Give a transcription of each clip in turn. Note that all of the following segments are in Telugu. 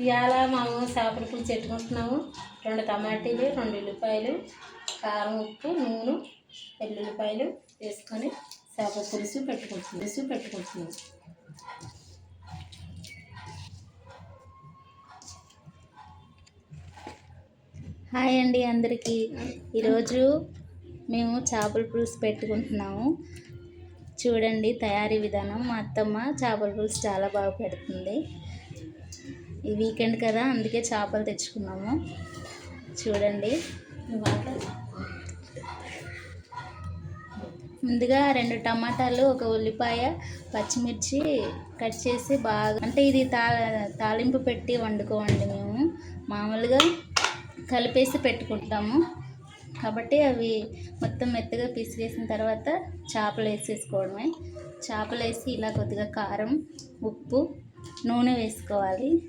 ఇవాళ మేము చేపల పులుసు పెట్టుకుంటున్నాము. రెండు టమాటీలు రెండు ఉల్లిపాయలు కారం ఉప్పు నూనె వెల్లుల్లిపాయలు వేసుకొని చేపల పులుసు పెట్టుకుంటున్నాం పులుసు పెట్టుకుంటున్నాం హాయ్ అండి అందరికీ. ఈరోజు మేము చేపల పులుసు పెట్టుకుంటున్నాము. చూడండి తయారీ విధానం. మా అత్తమ్మ చేపల పులుసు చాలా బాగా పెడుతుంది. ఈ వీకెండ్ కదా అందుకే చేపలు తెచ్చుకున్నాము. చూడండి. ముందుగా రెండు టమాటాలు ఒక ఉల్లిపాయ పచ్చిమిర్చి కట్ చేసి బాగా అంటే ఇది తా తాలింపు పెట్టి వండుకోండి మేము. మామూలుగా కలిపేసి పెట్టుకుంటాము. కాబట్టి అవి మొత్తం మెత్తగా పిసిగేసిన తర్వాత చేపలు వేసేసుకోవడమే. చేపలు వేసి ఇలా కొద్దిగా కారం ఉప్పు నూనె వేసుకోవాలి.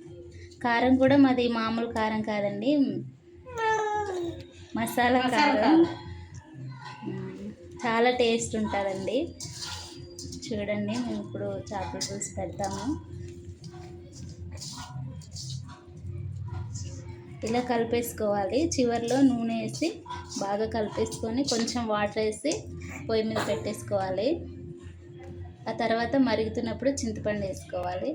కారం కూడా మాది మామూలు కారం కాదండి. మసాలా కారం. చాలా టేస్ట్ ఉంటుందండి. చూడండి మేము ఇప్పుడు చేపల పులుసు పెడతాము. ఇలా కలిపేసుకోవాలి. చివరిలో నూనె వేసి బాగా కలిపేసుకొని కొంచెం వాటర్ వేసి పొయ్యి మీద పెట్టేసుకోవాలి. ఆ తర్వాత మరుగుతున్నప్పుడు చింతపండు వేసుకోవాలి.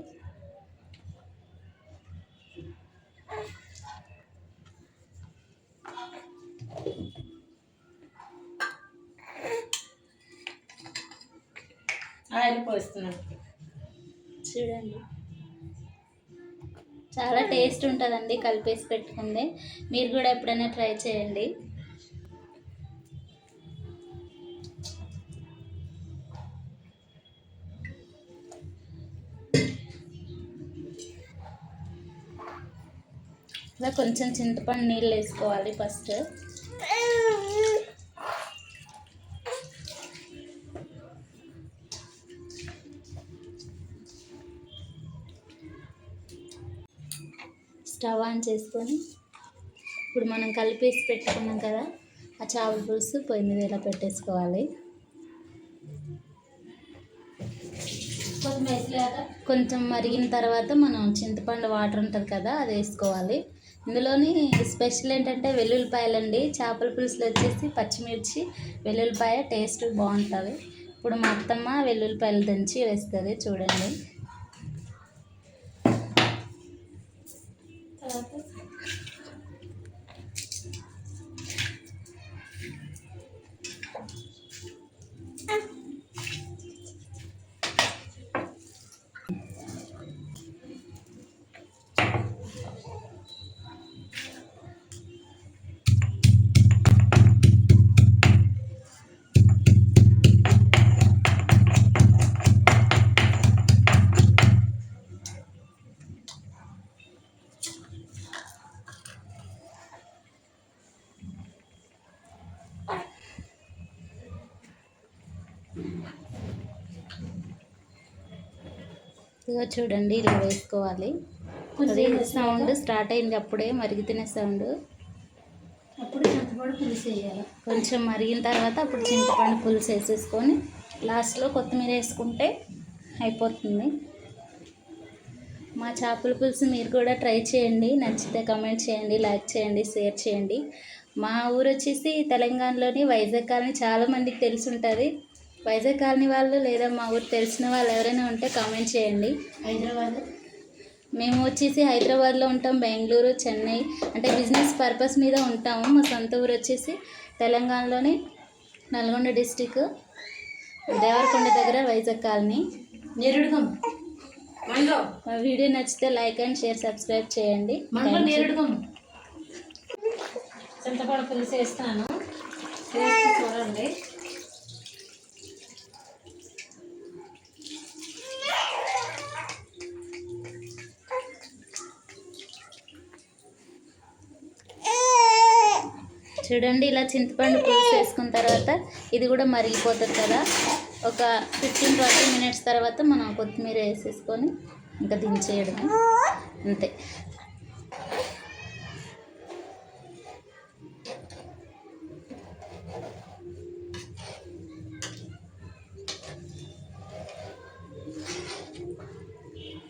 ఆయిల్ పోస్తున్నాను చూడండి. చాలా టేస్ట్ ఉంటుందండి కలిపేసి పెట్టుకుంది. మీరు కూడా ఎప్పుడైనా ట్రై చేయండి. ఇలా కొంచెం చింతపండు నీళ్ళు వేసుకోవాలి ఫస్ట్. స్టవ్ ఆన్ చేసుకొని ఇప్పుడు మనం కలిపేసి పెట్టుకున్నాం కదా ఆ చేపల పులుసు పొయ్యి మీద ఇలా పెట్టేసుకోవాలి. కొంచెం మరిగిన తర్వాత మనం చింతపండు వాటర్ ఉంటుంది కదా అది వేసుకోవాలి. ఇందులోని స్పెషల్ ఏంటంటే వెల్లుల్లిపాయలండి. చేపల పులుసులు వచ్చేసి పచ్చిమిర్చి వెల్లుల్లిపాయ టేస్ట్ బాగుంటుంది. ఇప్పుడు మా అత్తమ్మ వెల్లుల్లిపాయలు దంచి వేస్తుంది చూడండి. తర్వాత ఇదిగో చూడండి ఇలా వేసుకోవాలి. సౌండ్ స్టార్ట్ అయింది అప్పుడే మరుగుతున్న సౌండ్ అప్పుడు చింతపండు పులుసు వేయాలి కొంచెం మరిగిన తర్వాత అప్పుడు చింతపండు పులుసు వేసేసుకొని లాస్ట్లో కొత్తిమీర వేసుకుంటే అయిపోతుంది. మా చేపల పులుసు మీరు కూడా ట్రై చేయండి. నచ్చితే కమెంట్ చేయండి లైక్ చేయండి షేర్ చేయండి. మా ఊరు వచ్చేసి తెలంగాణలోని వైజాగ్ కాలనీ చాలా మందికి తెలిసి ఉంటుంది. వైజాగ్ కాలనీ వాళ్ళు లేదా మా ఊరు తెలిసిన వాళ్ళు ఎవరైనా ఉంటే కామెంట్ చేయండి. హైదరాబాద్? మేము వచ్చేసి హైదరాబాద్లో ఉంటాం బెంగళూరు చెన్నై. అంటే బిజినెస్ పర్పస్ మీద ఉంటాము. మా సొంత ఊరు వచ్చేసి తెలంగాణలోని నల్గొండ డిస్టిక్ దేవరకొండ దగ్గర వైజాగ్ కాలనీ. నేరుడుగం. మా వీడియో నచ్చితే లైక్ అండ్ షేర్ సబ్స్క్రైబ్ చేయండి. నేరుడుగం. చింతపండు పులుసు వేస్తాను. వేసి చూడండి. చూడండి ఇలా చింతపండు పులుసు వేసుకున్న తర్వాత ఇది కూడా మరిగిపోతుంది కదా. ఒక ఫిఫ్టీన్ ట్వంటీ మినిట్స్ తర్వాత మనం కొత్తిమీర వేసేసుకొని ఇంకా దించేయడం అంతే.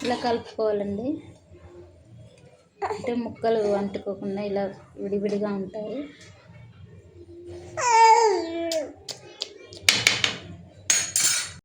ఇలా కలుపుకోవాలండి. అంటే ముక్కలు అంటుకోకుండా ఇలా విడివిడిగా ఉంటాయి.